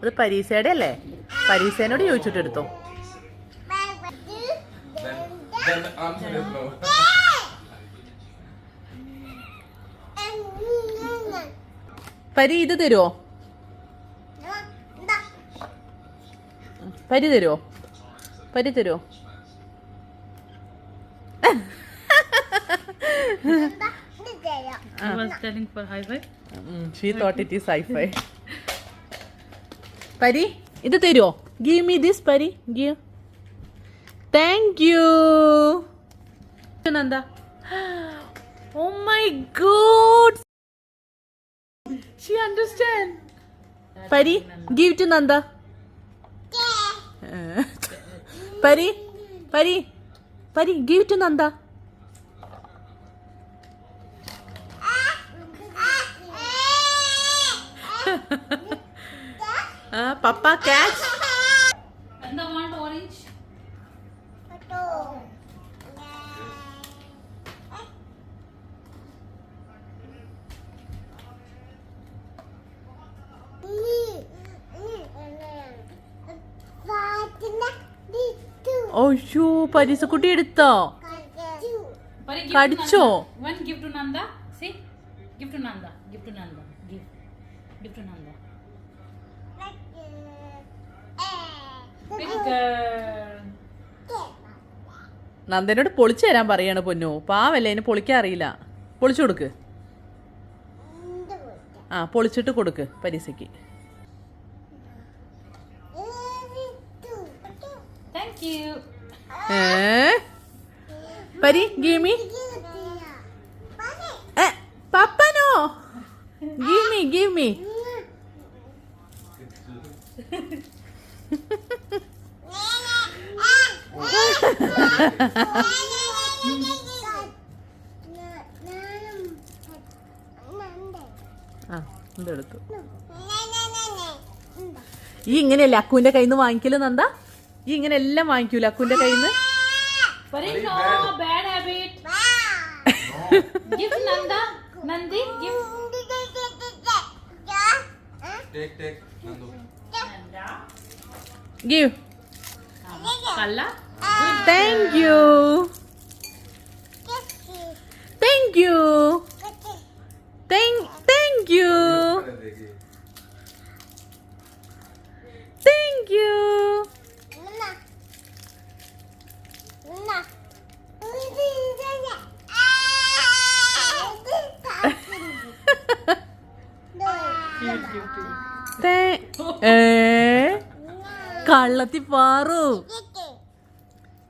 അത് പരീക്ഷയുടെ അല്ലേ? പരീസേനോട് ചോദിച്ചിട്ട് എടുത്തോ. പരി ഇത് തരുമോ പരി തരുമോ പരി തരുമോ I was telling for high five. She thought it is sci fi Pari ഇത് തരുമോ give me this Pari. Give thank you Nanda oh my god she understand Pari give to Nanda. Pari Pari Pari give to Nanda. Papa catch And the one orange. ഓഷു പരിസക്കുട്ടി എടുത്തോ കടിച്ചോ? to Nanda. One give to Nanda. See? Give to Nanda. Give to Nanda. Give. Give to Nanda. Very good. നന്ദനോട് പൊളിച്ചു തരാൻ പറയാണ് പൊന്നു. പാവല്ലേ അതിന് പൊളിക്കാൻ അറിയില്ല. പൊളിച്ചു കൊടുക്ക്. ആ പൊളിച്ചിട്ട് കൊടുക്ക്. ഏ? പരി ഗീമി പപ്പനോ? ഗീമി ഗീമി ആ ഇതെടുത്തു. ഈ ഇങ്ങനെയല്ലേ അക്കുവിന്റെ കയ്യിൽ നിന്ന് വാങ്ങിക്കൽ നന്ദ? ഈ ഇങ്ങനെ എല്ലാം വാങ്ങിക്കൂല അക്കുവിന്റെ കയ്യിൽ നിന്ന് Pari, no, bad habit. Give Nanda. Nandi, give. Take, take, Nandu. Nanda. Give കള്ളത്തി Paru.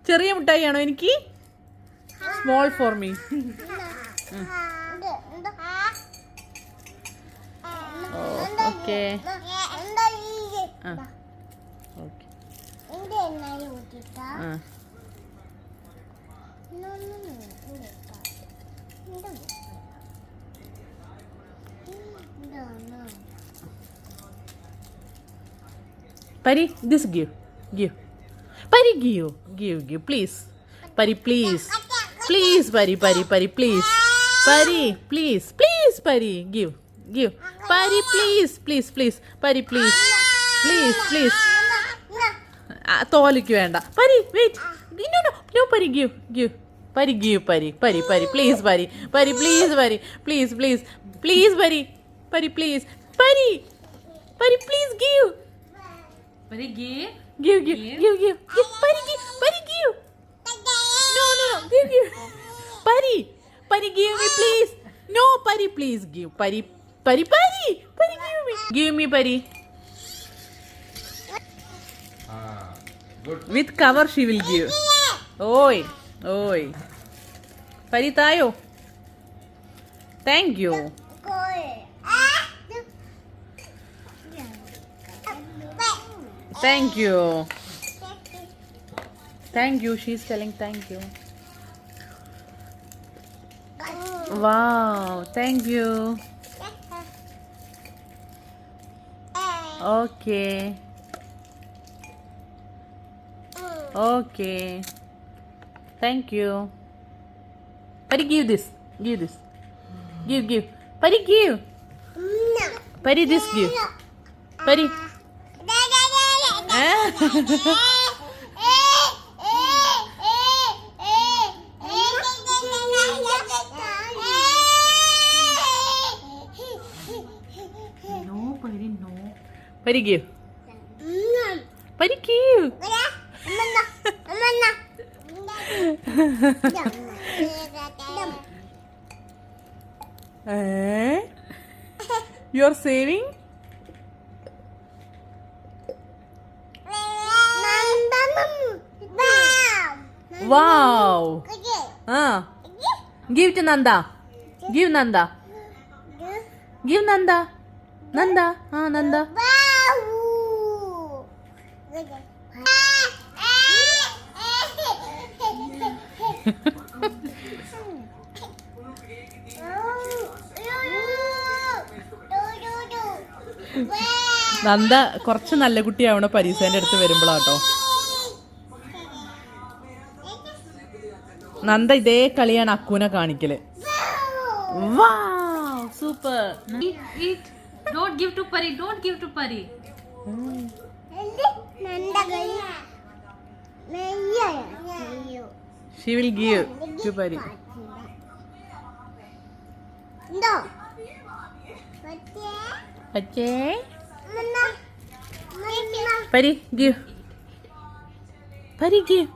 ചെറിയ മിഠായിയാണോ എനിക്ക്? Small for me okay. No, okay. Pari this give give Pari give give give please Pari please please Pari Pari Pari please Pari please please Pari give give Pari please please please Pari please please please തോലിക്ക് വേണ്ട. Pari wait no no Pari give give Pari give Pari Pari Pari please Pari Pari please Pari please please please പരി Pari please Pari Pari please give Pari, give. Give, give, give, give, give. Pari, give, Pari, give. No, no, give, give. Pari, Pari, give me, please. No, Pari, please give. Pari, Pari, Pari, Pari, give me. Give me, Pari. Ah, good. With cover, she will give. Oi, oi. Pari, tayo. Thank you. Thank you. Thank you. She's telling thank you. Wow. Thank you. Okay. Okay. Thank you. Pari, give this. Give this. Give, give. Pari, give. Pari, this give. പരി ഏ? No പരി no Pari give Pari give you are saving give to Nanda give Nanda give Nanda Nanda ആ നന്ദ നന്ദ കുറച്ച് നല്ല കുട്ടിയാവണ പരീസേന്റെ അടുത്ത് വരുമ്പോഴാട്ടോ നന്ദ ഇതേ കളിയാണ് അക്കൂനെ കാണിക്കൽ വാ super. Don't give to Pari. Don't give to Pari. She will give to Pari Pari give പരി ഗീവ്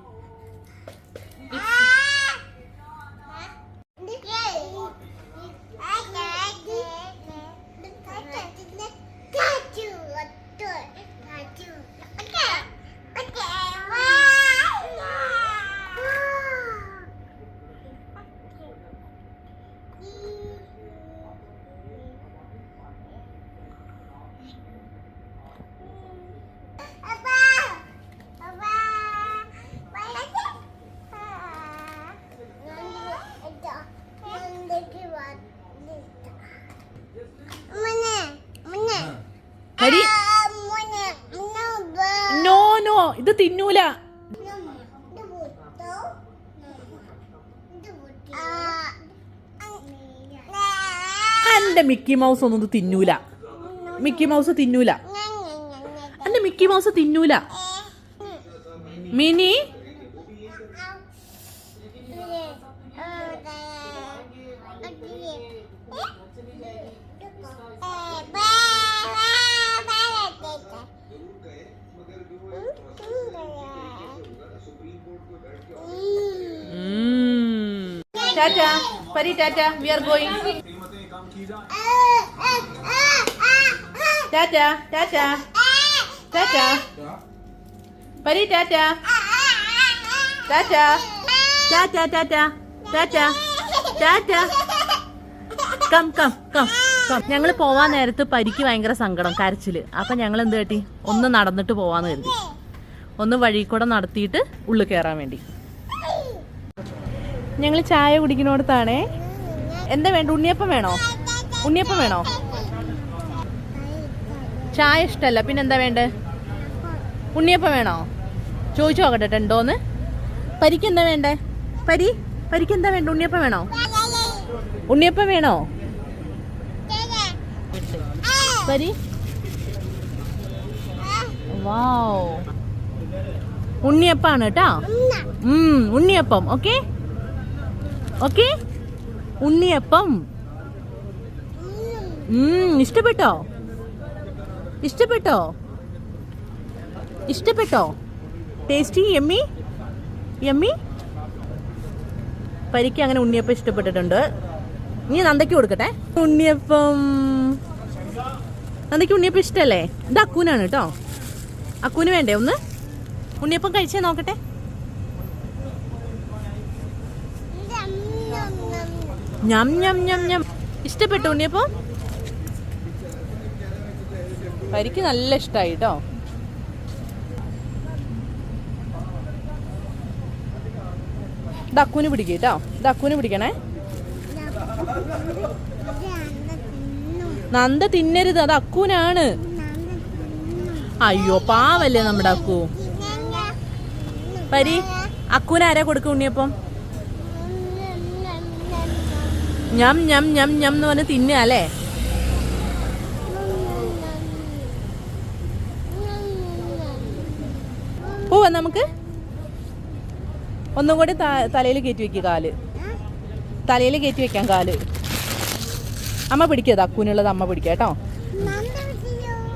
തിന്നൂല. എന്റെ മിക്കി മൗസ് ഒന്നും തിന്നൂല. മിക്കി മൗസ് തിന്നൂല. എന്റെ മിക്കി മൗസ് തിന്നൂല. മിനി ടാറ്റ പരി ടാറ്റ വി ആർ ഗോയിങ് ടാറ്റ ടാറ്റ ടാറ്റ. പരി ടാറ്റ ടാറ്റ ടാറ്റ ടാറ്റ ടാറ്റ ടാറ്റ. കം കം കം കം ഞങ്ങൾ പോവാൻ നേരത്ത് പരിക്ക് ഭയങ്കര സങ്കടം കരച്ചിൽ. അപ്പൊ ഞങ്ങൾ എന്ത് കേട്ടി? ഒന്ന് നടന്നിട്ട് പോവാന്ന് കരുതി. ഒന്ന് വഴി കൂടെ നടത്തിയിട്ട് ഉള്ളു കയറാൻ വേണ്ടി. ഞങ്ങൾ ചായ കുടിക്കുന്നിടത്താണേ. എന്താ വേണ്ട? ഉണ്ണിയപ്പം വേണോ? ഉണ്ണിയപ്പം വേണോ? ചായ ഇഷ്ടല്ല. പിന്നെന്താ വേണ്ടേ? ഉണ്ണിയപ്പം വേണോ? ചോദിച്ചു നോക്കട്ടെ ഉണ്ടോന്ന് പരിക്ക് എന്താ വേണ്ടേ? പരി? പരിക്ക് എന്താ വേണ്ട? ഉണ്ണിയപ്പം വേണോ? ഉണ്ണിയപ്പം വേണോ? പരി? വാവ് ഉണ്ണിയപ്പാണ് കേട്ടോ ഉണ്ണിയപ്പം. ഓക്കെ? ഓക്കെ? ഉണ്ണിയപ്പം. ഇഷ്ടപ്പെട്ടോ? ഇഷ്ടപ്പെട്ടോ? ഇഷ്ടപ്പെട്ടോ? ടേസ്റ്റി യമ്മി യമ്മി പരിക്ക് അങ്ങനെ ഉണ്ണിയപ്പം ഇഷ്ടപ്പെട്ടിട്ടുണ്ട്. നീ നന്ദയ്ക്ക് കൊടുക്കട്ടെ. ഉണ്ണിയപ്പം. നന്ദയ്ക്ക് ഉണ്ണിയപ്പം ഇഷ്ടല്ലേ? ഇത് അക്കൂനാണ് കേട്ടോ. അക്കൂന് വേണ്ടേ ഒന്ന്? ഉണ്ണിയപ്പം കഴിച്ചേ നോക്കട്ടെ. ഞം ഞം ഞം ഞം ഇഷ്ടപ്പെട്ടു ഉണ്ണിയപ്പം? പരിക്ക് നല്ല ഇഷ്ടമായി കേട്ടോ ദക്കുന് പിടിക്കും കേട്ടോ ദക്കുന് പിടിക്കണേ. നന്ദ തിന്നരുത്. അത് അക്കൂനാണ് അയ്യോ പാവല്ലേ നമ്മുടെ അക്കു. പരി അക്കൂന് ആരാ കൊടുക്കും ഉണ്ണിയപ്പം? ഞം ഞം ഞം ഞം എന്ന് പറഞ്ഞ് തിന്നുക അല്ലേ? പോവാ നമുക്ക്. ഒന്നും കൂടി തലയിൽ കയറ്റി വെക്കുക കാൽ. തലയിൽ കയറ്റി വെക്കാം കാൽ. അമ്മ പിടിക്കുക അക്കൂനുള്ളത് അമ്മ പിടിക്കുക കേട്ടോ.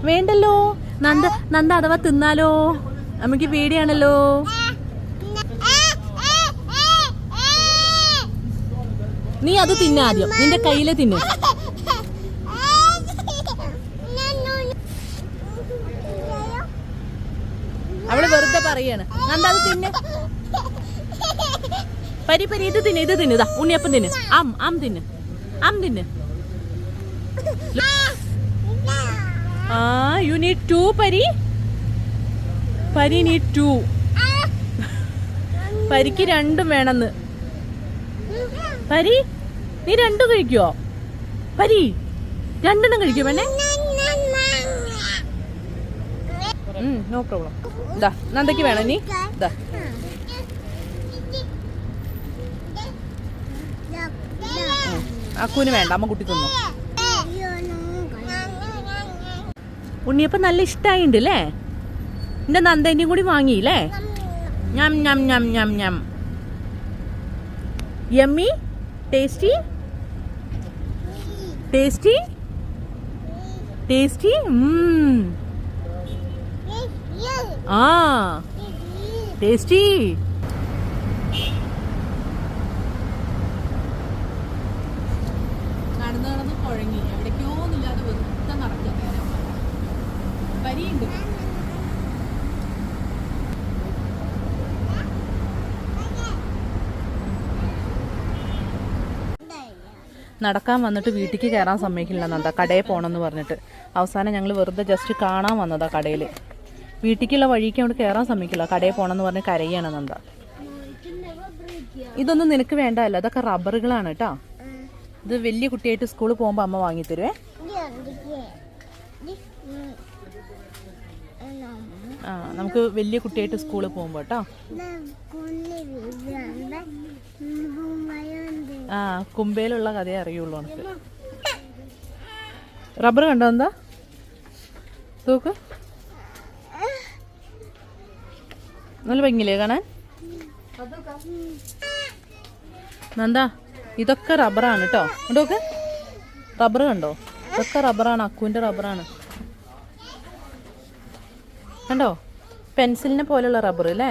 വേണ്ടല്ലോ? നന്ദ നന്ദ അഥവാ തിന്നാലോ? നമുക്ക് പേടിയാണല്ലോ? നീ അത് തിന്നാദ്യം നിന്റെ കയ്യിലെ തിന്ന്. അവൾ വെറുതെ പറയാണ്. നന്ദ അത് തിന്ന്. പരി പരി ഇത് തിന്ന് ഇത് തിന്ന്. ഇതാ ഉണ്ണിയപ്പം തിന്ന്. ആം ആം തിന്ന്. ആം തിന്ന്. ആ യു നീഡ് ടു പരി. പരി നീഡ് ടു പരിക്ക് രണ്ടും വേണമെന്ന്. പരി നീ രണ്ടും കഴിക്കുവോ പരി രണ്ടെണ്ണം കഴിക്കുവോ പിന്നെ നോ പ്രോബ്ലം ഇതാ നന്ദയ്ക്ക് വേണം നീ ഇതാ. അക്കൂന് വേണ്ട അമ്മ കുട്ടി തിന്നു. ഉണ്ണിയപ്പം നല്ല ഇഷ്ടമായിണ്ട് അല്ലേ എന്റെ നന്ദേന്റെയും കൂടി വാങ്ങിയില്ലേ ഞം ഞം ഞം ഞം ഞം. യമ്മി ടേസ്റ്റി ടേസ്റ്റി ടേസ്റ്റി ആ ടേസ്റ്റി നടന്ന് നടന്ന് കുഴങ്ങി എവിടേക്കോ ഒന്നുമില്ലാതെ വെറുതെ നടക്കുക വരിയുണ്ട് നടക്കാൻ വന്നിട്ട് വീട്ടിലേക്ക് കയറാൻ നന്ദ കടയിൽ പോകണമെന്ന് പറഞ്ഞിട്ട്. അവസാനം ഞങ്ങൾ വെറുതെ ജസ്റ്റ് കാണാൻ വന്നതാ കടയിൽ വീട്ടിലേക്കുള്ള വഴിക്ക് അവിടെ കയറാൻ സമ്മതിക്കില്ല. കടയിൽ പോകണമെന്ന് പറഞ്ഞ് നന്ദ ഇതൊന്നും നിനക്ക് വേണ്ടല്ലോ അതൊക്കെ റബ്ബറുകളാണ് കേട്ടോ. ഇത് വലിയ കുട്ടിയായിട്ട് സ്കൂളിൽ പോകുമ്പോൾ അമ്മ വാങ്ങിത്തരുവേ ആ നമുക്ക് വലിയ കുട്ടിയായിട്ട് സ്കൂളിൽ പോകുമ്പോൾ കേട്ടോ. ആ കുമ്പയിലുള്ള കഥയെ അറിയുള്ളൂ എനിക്ക്. റബ്ബർ കണ്ടോ എന്താ? തൂക്ക്. നല്ല ഭംഗിയില്ലേ കാണാൻ? എന്താ ഇതൊക്കെ റബ്ബറാണ് കേട്ടോ. കണ്ടോക്ക് റബ്ബർ കണ്ടോ? ഇതൊക്കെ റബ്ബറാണ് അക്കുവിന്റെ റബ്ബറാണ്. കണ്ടോ? പെൻസിലിനെ പോലെയുള്ള റബ്ബർ അല്ലേ?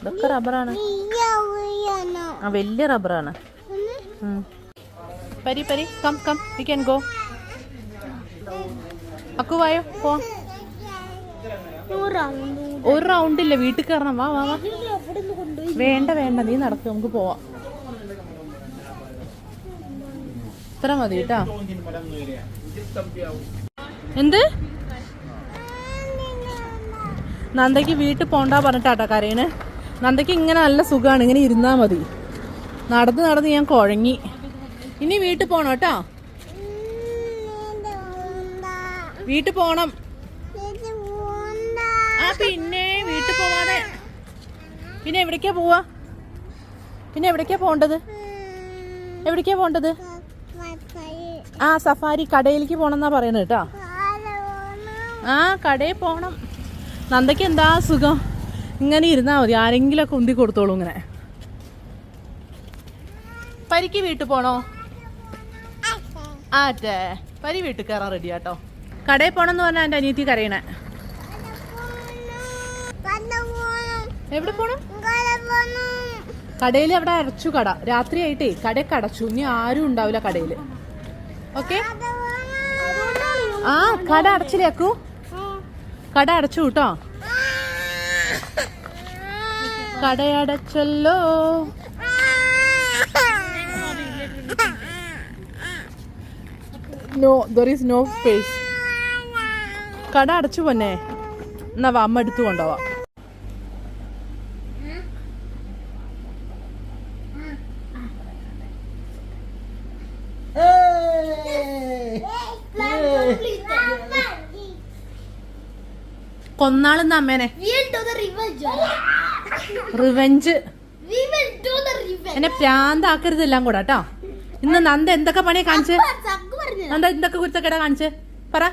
ഇതൊക്കെ റബ്ബറാണ്. ആ വലിയ റബ്ബറാണ്. Pari Pari come come we can go Akku വായോ പോ. ഒരു റൗണ്ട് ഇല്ല വീട്ടിൽ കയറണം വാ വാ വാ. വേണ്ട വേണ്ട നീ നടക്ക് നമുക്ക് പോവാം. ഇത്ര മതി കേട്ടാ എന്ത്? നന്ദയ്ക്ക് വീട്ടിൽ പോണ്ടാ പറഞ്ഞിട്ടാട്ടോ കരയണ്. നന്ദയ്ക്ക് ഇങ്ങനെ നല്ല സുഖമാണ് ഇങ്ങനെ ഇരുന്നാ മതി. നടന്ന് നടന്ന് ഞാൻ കുഴങ്ങി. ഇനി വീട്ടിൽ പോണം കേട്ടോ. വീട്ടിൽ പോണം. ആ പിന്നെ വീട്ടിൽ പോവാതെ. പിന്നെ എവിടേക്കാ പോവാ? പിന്നെ എവിടേക്കാ പോണ്ടത് എവിടേക്കാ പോണ്ടത് ആ സഫാരി കടയിലേക്ക് പോണെന്നാ പറയുന്നത് കേട്ടോ. ആ കടയിൽ പോണം. നന്ദയ്ക്ക് എന്താ സുഖം? ഇങ്ങനെ ഇരുന്നാ മതി. ആരെങ്കിലൊക്കെ ഉന്തി കൊടുത്തോളൂ ഇങ്ങനെ. പരിക്ക് വീട്ടിൽ പോണോ? ആറ്റേ പരി വീട്ടിൽ കയറാൻ റെഡി ആട്ടോ. കടയിൽ പോണെന്ന് പറഞ്ഞാൽ എന്റെ അനിയത്തി കരയണേ. എവിടെ പോണം? കടയിൽ അവിടെ അടച്ചു കട. രാത്രിയായിട്ടേ കടയൊക്കെ അടച്ചു ഇനി ആരും ഉണ്ടാവില്ല കടയിൽ ഓക്കെ? ആ കട അടച്ചില്ലേക്കൂ കട അടച്ചു കേട്ടോ കടയടച്ചല്ലോ no there is no space കട അടച്ചു പോന്നെ. എന്നാ വാ അമ്മ എടുത്തു കൊണ്ടുപോവാ കൊന്നാളുന്ന അമ്മേനെ. റിവെഞ്ച്. എന്നെ പ്രാന്താക്കരുത് എല്ലാം കൂടെ കേട്ടോ. ഇന്ന് നന്ദ എന്തൊക്കെ പണിയാ കാണിച്ച്? നന്ദ എന്തൊക്കെ കുരുത്തക്കേടാ കാണിച്ച്? പറ.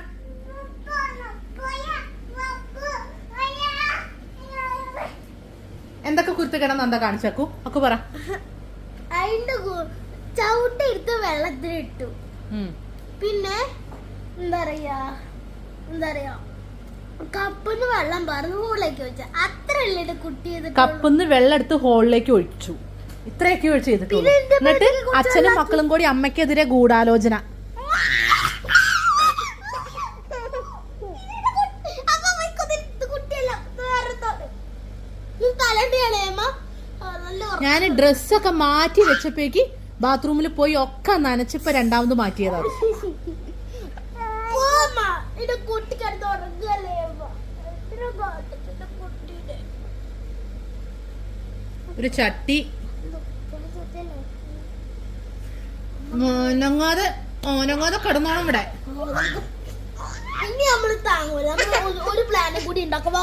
എന്തൊക്കെ കുരുത്തക്കേടാ എന്താ കാണിച്ചേക്കു അക്കു പറ. ചവിട്ടെടുത്ത് വെള്ളത്തിലിട്ടു. പിന്നെ എന്താ പറയാ എന്താ പറയാ കപ്പിന്ന് വെള്ളം പറഞ്ഞു ഹോളിലേക്ക് ഒഴിച്ചു. അത്ര അല്ലേ കുട്ടി. കപ്പിന്ന് വെള്ളം എടുത്ത് ഹോളിലേക്ക് ഒഴിച്ചു. ഇത്രയൊക്കെ ഒഴിച്ചു ചെയ്തിട്ടുള്ളൂ. എന്നിട്ട് അച്ഛനും മക്കളും കൂടി അമ്മയ്ക്കെതിരെ ഗൂഢാലോചന അപ്പൊ അമ്മയ്ക്ക് ഇത് കുട്ടിയല്ല ഇത് വേറെ തോട്. നീ തലണ്ടിയാണേ അമ്മ ആ, നല്ല ഉറക്കം. ഞാൻ ഡ്രസ്സൊക്കെ മാറ്റി വെച്ചപ്പോഴേക്ക് ബാത്റൂമിൽ പോയി ഒക്കെ നനച്ചപ്പോ രണ്ടാമത് മാറ്റിയതാണ് ഒരു ചട്ടി. ഓനങ്ങാതെ ഓനങ്ങാതെ കിടന്നോണം ഇവിടെ. ഇനി നമ്മൾ താങ്ങൂല. ഒരു- പ്ലാനും കൂടി ഉണ്ടാക്കാം.